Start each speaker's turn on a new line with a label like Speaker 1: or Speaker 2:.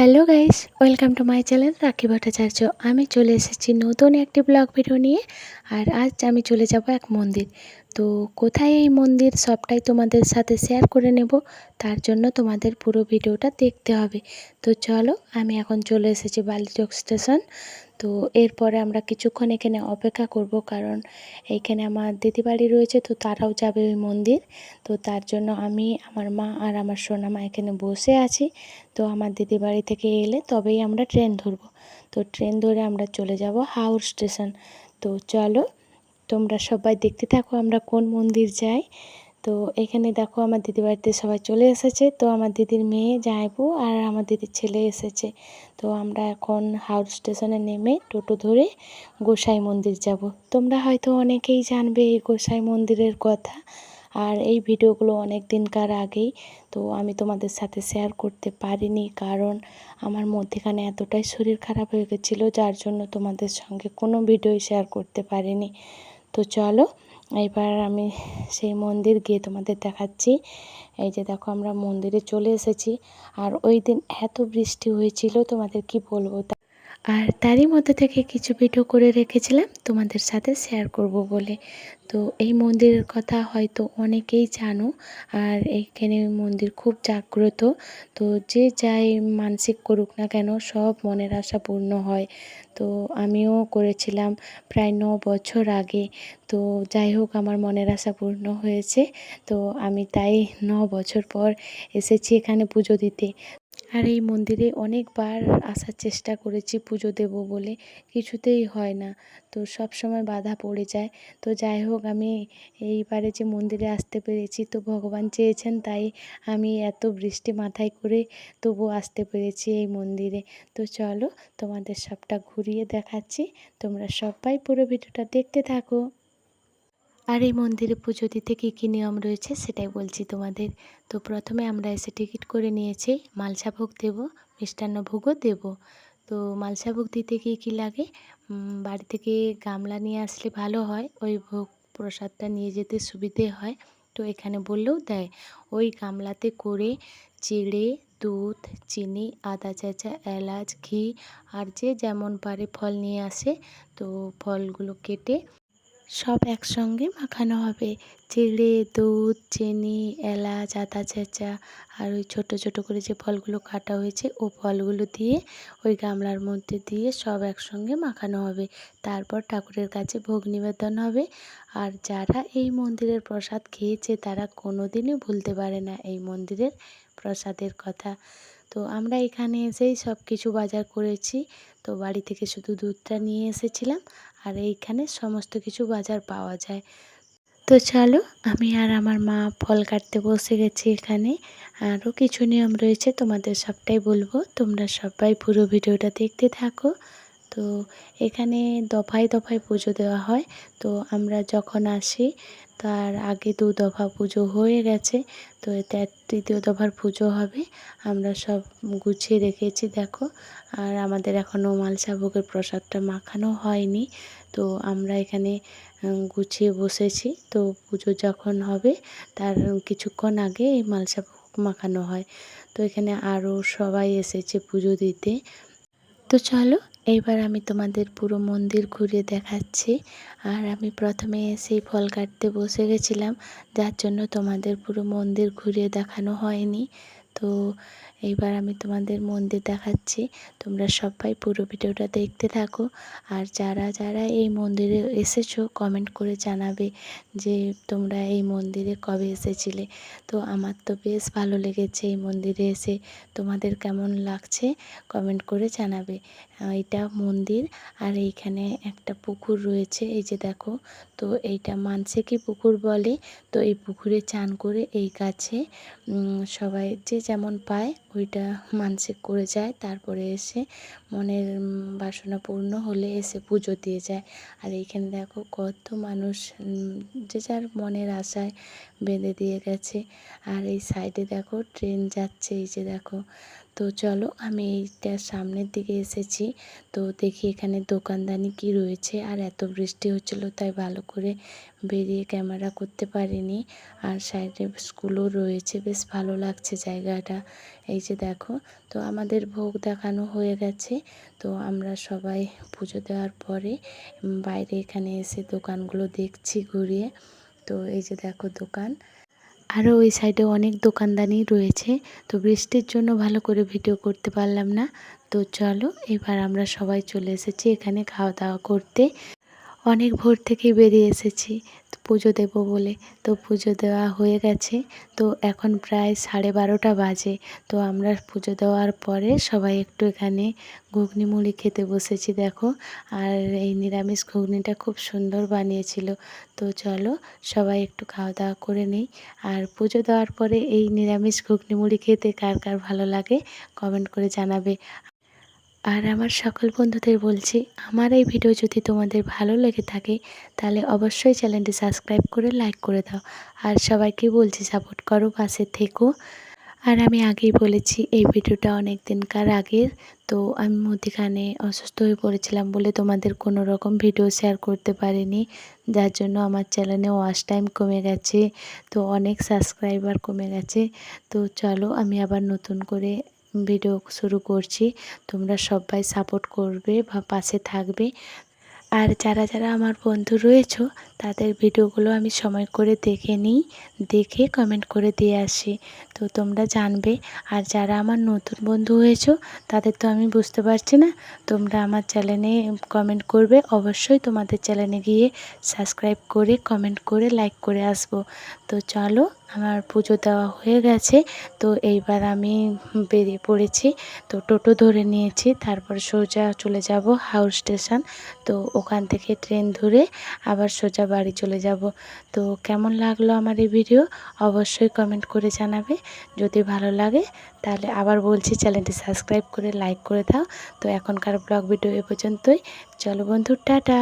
Speaker 1: Hello guys, welcome to my channel Rakhi Bhattacharya. আমি চলে এসেছি নতুন একটি ব্লগ ভিডিও নিয়ে, আর আজ আমি চলে যাব এক মন্দির। তো কোথায় এই মন্দির সবটাই তোমাদের সাথে শেয়ার করে নেব, তার জন্য তোমাদের পুরো ভিডিওটা দেখতে হবে। তো চলো, আমি এখন চলে এসেছি বালিচক স্টেশন তো এরপরে আমরা কিছুক্ষণ এখানে অপেক্ষা করব কারণ এইখানে আমার দিদি বাড়ি রয়েছে, তো তারাও যাবে ওই মন্দির। তো তার জন্য আমি, আমার মা আর আমার সোনামা এখানে বসে আছি। তো আমার দিদি বাড়ি থেকে এলে তবেই আমরা ট্রেন ধরবো। তো ট্রেন ধরে আমরা চলে যাব হাওড় স্টেশন। তো চলো, তোমরা সবাই দেখতে থাকো আমরা কোন মন্দির যাই। তো এখানে দেখো আমার দিদি বাড়িতে সবাই চলে এসেছে। তো আমার দিদির মেয়ে যাইবো আর আমার দিদির ছেলে এসেছে। তো আমরা এখন হাওড় স্টেশনে নেমে টোটো ধরে গোসাই মন্দির যাব। তোমরা হয়তো অনেকেই জানবে এই গোসাই মন্দিরের কথা আর এই ভিডিওগুলো অনেক দিনকার আগেই। তো আমি তোমাদের সাথে শেয়ার করতে পারিনি কারণ আমার মধ্যেখানে এতটাই শরীর খারাপ হয়ে গেছিল যার জন্য তোমাদের সঙ্গে কোনো ভিডিওই শেয়ার করতে পারিনি। তো চলো এবার আমি সেই মন্দির গিয়ে তোমাদের দেখাচ্ছি। এই যে দেখো আমরা মন্দিরে চলে এসেছি। আর ওই দিন এত বৃষ্টি হয়েছিল, তোমাদের কি বলব? আর তারই মধ্যে থেকে কিছু ভিডিও করে রেখেছিলাম তোমাদের সাথে শেয়ার করব বলে। তো এই মন্দিরের কথা হয়তো অনেকেই জানো আর এইখানে মন্দির খুব জাগ্রত। তো যে যাই মানসিক করুক না কেন সব মনের আশা পূর্ণ হয়। তো আমিও করেছিলাম প্রায় ন বছর আগে। তো যাই হোক আমার মনের আশা পূর্ণ হয়েছে। তো আমি তাই ন বছর পর এসেছি এখানে পুজো দিতে। আর এই মন্দিরে অনেকবার আসার চেষ্টা করেছি পুজো দেব বলে, কিছুতেই হয় না। তো সব সময় বাধা পড়ে যায়। তো যাই হোক, আমি এইবারে যে মন্দিরে আসতে পেরেছি, তো ভগবান চেয়েছেন তাই আমি এত বৃষ্টি মাথায় করে তবু আসতে পেরেছি এই মন্দিরে। তো চলো তোমাদের সবটা ঘুরিয়ে দেখাচ্ছি। তোমরা সবাই পুরো ভিডিওটা দেখতে থাকো। আর এই মন্দিরে পুজো দিতে কী কী নিয়ম রয়েছে সেটাই বলছি তোমাদের। তো প্রথমে আমরা এসে টিকিট করে নিয়েছি মালসা ভোগ দেবো, মিষ্টান্ন ভোগও দেবো। তো মালসা ভোগ দিতে কী কী লাগে? বাড়ি থেকে গামলা নিয়ে আসলে ভালো হয়, ওই ভোগ প্রসাদটা নিয়ে যেতে সুবিধে হয়, তো এখানে বললেও দেয়। ওই গামলাতে করে চিড়ে, দুধ, চিনি, আদা, চেঁচা, এলাচ, ঘি আর যে যেমন পারে ফল নিয়ে আসে, তো ফলগুলো কেটে সব একসঙ্গে মাখানো হবে। চিড়ে, দুধ, চিনি, এলাচ, আদা, চেঁচা আর ওই ছোটো ছোটো করে যে ফলগুলো কাটা হয়েছে, ও ফলগুলো দিয়ে ওই গামলার মধ্যে দিয়ে সব একসঙ্গে মাখানো হবে। তারপর ঠাকুরের কাছে ভোগ নিবেদন হবে। আর যারা এই মন্দিরের প্রসাদ খেয়েছে, তারা কোনো দিনই ভুলতে পারে না এই মন্দিরের প্রসাদের কথা। তো আমরা এখানে এসেই সব কিছু বাজার করেছি। তো বাড়ি থেকে শুধু দুধটা নিয়ে এসেছিলাম। আর এইখানে সমস্ত কিছু বাজার পাওয়া যায়। তো চলো, আমি আর আমার মা ফল কাটতে বসে গেছি এখানে। আরও কিছু নিয়ম রয়েছে, তোমাদের সবটাই বলব। তোমরা সবাই পুরো ভিডিওটা দেখতে থাকো। তো এখানে দফায় দফায় পুজো দেওয়া হয়। তো আমরা যখন আসি, তার আগে দু দফা পুজো হয়ে গেছে, তো এতে তৃতীয় দফার পুজো হবে। আমরা সব গুছিয়ে রেখেছি, দেখো। আর আমাদের এখনও মালসা ভোগের প্রসাদটা মাখানো হয়নি। তো আমরা এখানে গুছিয়ে বসেছি। তো পুজো যখন হবে, তার কিছুক্ষণ আগে এই মালসা ভোগ মাখানো হয়। তো এখানে আরও সবাই এসেছে পুজো দিতে। তো চলো এইবার আমি তোমাদের পুরো মন্দির ঘুরে দেখাচ্ছি। আর আমি প্রথমে সেই ফল কাটতে বসে গেছিলাম, যার জন্য তোমাদের পুরো মন্দির ঘুরে দেখানো হয়নি। তো এইবার আমি তোমাদের মন্দির দেখাচ্ছি। তোমরা সবাই পুরো ভিডিওটা দেখতে থাকো। আর যারা যারা এই মন্দিরে এসেছ কমেন্ট করে জানাবে যে তোমরা এই মন্দিরে কবে এসেছিলে। তো আমার তো বেশ ভালো লেগেছে এই মন্দিরে এসে। তোমাদের কেমন লাগছে কমেন্ট করে জানাবে। এটা মন্দির আর এইখানে একটা পুকুর রয়েছে, এই যে দেখো। তো এইটা মানসে কি পুকুর বলে। তো এই পুকুরে চান করে এই গাছে সবাই যে যেমন পায় ওইটা মানসিক করে যায়, তারপরে এসে মনের বাসনা পূর্ণ হলে এসে পুজো দিয়ে যায়। আর এইখানে দেখো কত মানুষ যে যার মনের আশায় বেঁধে দিয়ে গেছে। আর এই সাইডে দেখো ট্রেন যাচ্ছে, এই যে দেখো তো চলো আমি এইটার সামনের দিকে এসেছি। তো দেখি এখানে দোকানদানি কি রয়েছে। আর এত বৃষ্টি হচ্ছিল, তাই ভালো করে বেরিয়ে ক্যামেরা করতে পারিনি। আর সাইডে স্কুলও রয়েছে, বেশ ভালো লাগছে জায়গাটা। এই যে দেখো, তো আমাদের ভোগ দেখানো হয়ে গেছে। তো আমরা সবাই পুজো দেওয়ার পরে বাইরে এখানে এসে দোকানগুলো দেখছি ঘুরিয়ে। তো এই যে দেখো দোকান। আরও ওই সাইডে অনেক দোকানদানি রয়েছে, তো বৃষ্টির জন্য ভালো করে ভিডিও করতে পারলাম না। তো চলো, এবার আমরা সবাই চলে এসেছি এখানে খাওয়া দাওয়া করতে। অনেক ভোর থেকেই বেরিয়ে এসেছি। পুজো দেবো বলে। তো পুজো দেওয়া হয়ে গেছে। তো এখন প্রায় সাড়ে বারোটা বাজে। তো আমরা পুজো দেওয়ার পরে সবাই একটু এখানে ঘুগনি মুড়ি খেতে বসেছি, দেখো। আর এই নিরামিষ ঘুগনিটা খুব সুন্দর বানিয়েছিল। তো চলো, সবাই একটু খাওয়া দাওয়া করে নিই। আর পুজো দেওয়ার পরে এই নিরামিষ ঘুগনি মুড়ি খেতে কার কার ভালো লাগে, কমেন্ট করে জানাবে। আর আমার সকল বন্ধুদের বলছি, আমার এই ভিডিও যদি তোমাদের ভালো লেগে থাকে, তাহলে অবশ্যই চ্যানেলটি সাবস্ক্রাইব করে লাইক করে দাও। আর সবাইকে বলছি, সাপোর্ট করো, পাশে থেকো। আর আমি আগেই বলেছি, এই ভিডিওটা অনেক দিনকার আগের, তো আমি মধ্যিখানে অসুস্থ হয়ে পড়েছিলাম বলে তোমাদের কোনো রকম ভিডিও শেয়ার করতে পারিনি। যার জন্য আমার চ্যানেলে ওয়াশ টাইম কমে গেছে, তো অনেক সাবস্ক্রাইবার কমে গেছে। তো চলো, আমি আবার নতুন করে ভিডিও শুরু করছি। তোমরা সবাই সাপোর্ট করবে বা পাশে থাকবে। আর যারা যারা আমার বন্ধু রয়েছো, তাদের ভিডিওগুলো আমি সময় করে দেখে নিই, দেখে কমেন্ট করে দিয়ে আসি। তো তোমরা জানবে। আর যারা আমার নতুন বন্ধু হয়েছো, তাদের তো আমি বুঝতে পারছি না। তোমরা আমার চ্যানেলে কমেন্ট করবে। অবশ্যই তোমাদের চ্যানেলে গিয়ে সাবস্ক্রাইব করে কমেন্ট করে লাইক করে আসব। তো চলো আমার পুজো দেওয়া হয়ে গেছে। তো এইবার আমি বেরিয়ে পড়েছি। তো টোটো ধরে নিয়েছি, তারপর সোজা চলে যাব হাউস স্টেশন। তো ওখান থেকে ট্রেন ধরে আবার সোজা বাড়ি চলে যাব। তো কেমন লাগল আমার এই ভিডিও? অবশ্যই কমেন্ট করে জানাবে। যদি ভালো লাগে, তাহলে আবার বলছি চ্যানেলটি সাবস্ক্রাইব করে, লাইক করে দাও। তো এখনকার ব্লগ ভিডিও এ পর্যন্তই। চলো বন্ধু, টাটা!